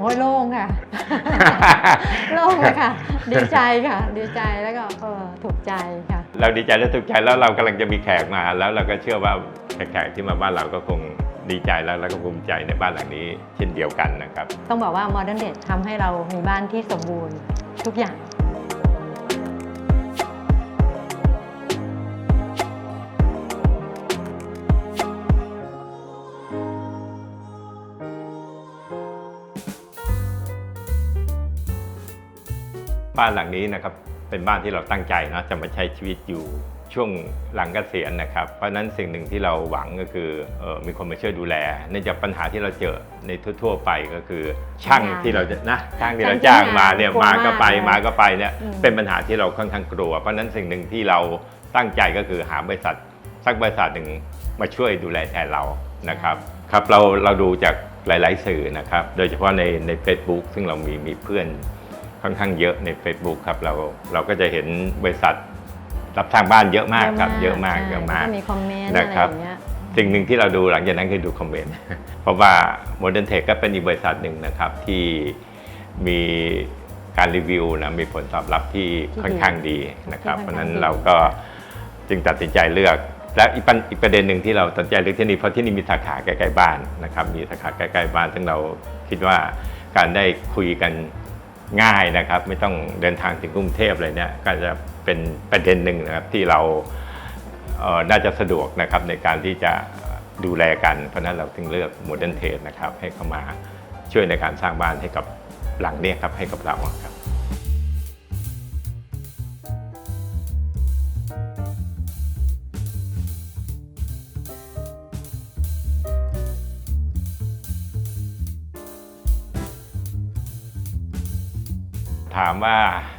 โอ้ยโล่งค่ะ โล่งเลยค่ะ ดีใจค่ะ ดีใจแล้วก็เออถูกใจค่ะ เราดีใจและถูกใจแล้วเรากำลังจะมีแขกมา แล้วเราก็เชื่อว่าแขกๆที่มาบ้านเราก็คงดีใจแล้วแล้วก็ภูมิใจในบ้านหลังนี้เช่นเดียวกันนะครับ ต้องบอกว่า Modern Date ทำให้เรามีบ้านที่สมบูรณ์ทุกอย่าง บ้านหลังนี้นะครับเป็นบ้านที่เราตั้งใจนะจะมาใช้ชีวิตอยู่ช่วงหลังเกษียณนะครับ เพราะฉะนั้นสิ่งหนึ่งที่เราหวังก็คือเออมีคนมาช่วยดูแลเนื่องจากปัญหาที่เราเจอในทั่ว ๆ ไปก็คือช่างงานที่เราจะนะช่างที่เราช่างจ้างมาเนี่ยกลัวมาก็ไปมากเลยมาก็ไปเนี่ยอืมเป็นปัญหาที่เราค่อนข้างกลัว เพราะฉะนั้นสิ่งหนึ่งที่เราตั้งใจก็คือหาบริษัทสักบริษัทหนึ่งมาช่วยดูแลแทนเรานะครับครับเราเราดูจากหลาย ๆ สื่อนะครับ โดยเฉพาะในใน Facebook ซึ่งเรามีมีเพื่อน ค่อนข้างเยอะใน Facebook ครับเราเราก็จะเห็นบริษัทรับสร้างบ้านเยอะมากครับเยอะมากใช่เยอะมากแล้วมีคอมเมนต์อะไรนะครับอย่างเงี้ยสิ่งหนึ่งที่เราดูหลังจากนั้นคือดูคอมเมนต์เพราะว่า Modern Tech ก็เป็นอีกบริษัทหนึ่งนะครับที่มีการรีวิวนะมีผลตอบรับที่ที่ค่อนข้างดีนะครับที่เพค่อนราะฉะนั้นข้างดีเราก็จึงตัดสินใจเลือก และอีกประอีกประเด็นหนึ่งที่เราตัดสินใจเลือกที่นี่เพราะที่นี่มีสาขาใกล้ๆบ้านนะครับ มีสาขาใกล้ๆบ้าน ซึ่งเราคิดว่าการได้คุยกัน ง่ายนะครับ ไม่ต้องเดินทางถึงกรุงเทพเลยเนี่ยก็จะเป็นประเด็นหนึ่งนะครับที่เราเน่าจะสะดวกนะครับในการที่จะดูแลกัน เพราะนั้นเราถึงเลือกโมเดิร์นเทสนะครับให้เข้ามาช่วยในการสร้างบ้านให้กับหลังเนี้ครับให้กับเราครับ ถามว่า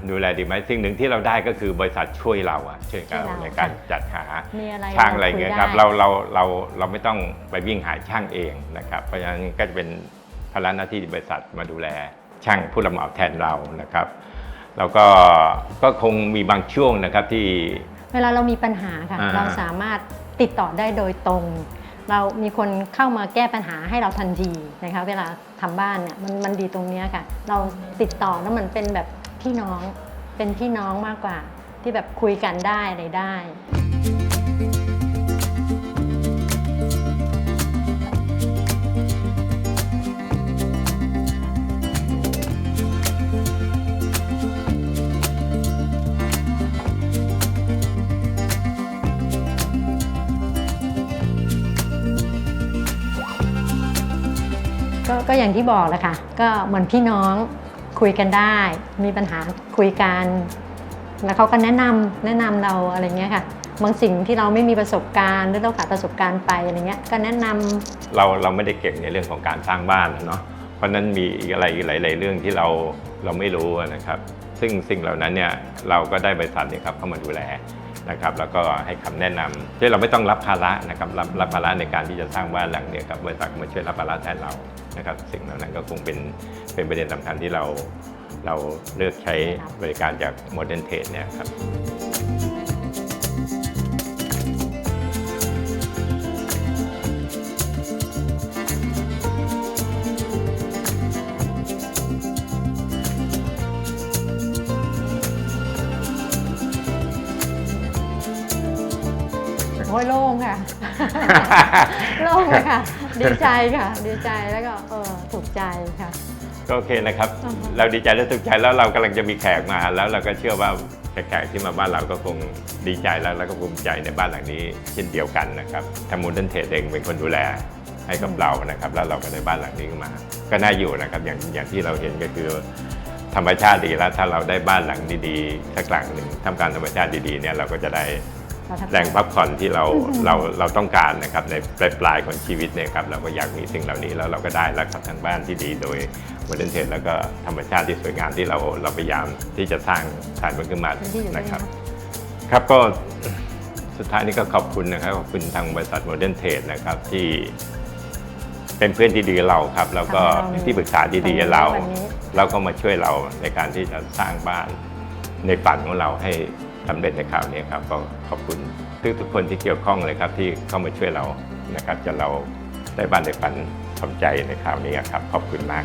ดูแลดีไหมสิ่งหนึ่งที่เราได้ก็คือบริษัทช่วยเราอะช่วยกันช่วยเราในการค่ะจัดหามีอะไรช่างอะไรเงี้ยครับคุได้เราเราเราเราไม่ต้องไปวิ่งหาช่างเองนะครับ เพราะฉะนั้นก็จะเป็นภาระหน้าที่บริษัทมาดูแลช่างผู้รับเหมาแทนเรานะครับ แล้วก็ก็คงมีบางช่วงนะครับที่ เวลาเรามีปัญหาค่ะอ่าเราสามารถติดต่อได้โดยตรง เรามีคนเข้ามาแก้ปัญหาให้เราทันทีนะคะ เวลาทำบ้านเนี่ยมันมันดีตรงเนี้ยค่ะ เราติดต่อแล้วมันเป็นแบบพี่น้อง เป็นพี่น้องมากกว่า ที่แบบคุยกันได้อะไรได้ ก็ก็อย่างที่บอกแหละค่ะ ก็เหมือนพี่น้องคุยกันได้ มีปัญหาคุยกัน แล้วเขาก็แนะนำแนะนำเราอะไรเงี้ยค่ะ บางสิ่งที่เราไม่มีประสบการณ์หรือเราขาดประสบการณ์ไปอะไรเงี้ยก็แนะนำเราเราไม่ได้เก่งในเรื่องของการสร้างบ้านนะเนาะเพราะนั้นมีอะไรอีกหลาย ๆ เรื่องที่เราเราไม่รู้นะครับ ซึ่งสิ่งเหล่านั้นเนี่ยเราก็ได้บริษัทเนี่ยครับเข้ามาดูแล นะครับแล้วก็ให้คำแนะนำที่เราไม่ต้องรับภาระนะครับรับรับภาระในการที่จะสร้างบ้านหลังเนี่ยกับบริษัทมาช่วยรับภาระแทนเรานะครับสิ่งเหล่านั้นก็คงเป็นเป็นประเด็นสำคัญที่เราเราเลือกใช้บริการจากโมเดิร์นเทรดเนี่ยครับ ยโล่งค่ะ โล่งเลยค่ะ ดีใจค่ะ ดีใจแล้วก็เออถูกใจค่ะ ก็โอเคนะครับ อือฮึ เราดีใจและถูกใจแล้วเรากำลังจะมีแขกมา แล้วเราก็เชื่อว่าแขกๆที่มาบ้านเราก็คงดีใจแล้วแล้วก็ภูมิใจในบ้านหลังนี้ เช่นเดียวกันนะครับทางมูลเดนเทรดเองเป็นคนดูแลให้กับเรานะครับ แล้วเราก็ได้บ้านหลังนี้ขึ้นมา ก็น่าอยู่นะครับอย่างอย่างที่เราเห็นก็คือ ธรรมชาติดีแล้วถ้าเราได้บ้านหลังดีๆสักหลังหนึ่งทำการธรรมชาติดีๆเนี่ยเราก็จะได้ประทับใจ แหล่งพักผ่อนที่เราอืมเราเราต้องการนะครับในปลายปลายๆของชีวิตเนี่ยครับเราก็อยากมีสิ่งเหล่านี้แล้วเราก็ได้แล้วครับทางบ้านที่ดีโดยโมเดิร์นเทรดแล้วก็ธรรมชาติที่สวยงามที่เราเราพยายามที่จะสร้างฐานมันขึ้นมาเป็นที่อยู่ด้วยนะนะคครัรับบครับก็สุดท้ายนี้ก็ขอบคุณนะครับขอบคุณทางบริษัทโมเดิร์นเทรดนะครับที่เป็นเพื่อนที่ดีกับเราครับ แล้วก็ทำให้เราเป็นที่ปรึกษาที่ดีกับเราวันนี้แล้วก็มาช่วยเราในการที่จะสร้างบ้านในฝันของเราให้ สำเร็จในคราวนี้ครับก็ขอบคุณทุกทุกคนที่เกี่ยวข้องเลยครับที่เข้ามาช่วยเรานะครับจนเราได้บ้านได้ฝันสมใจในคราวนี้ครับขอบคุณมาก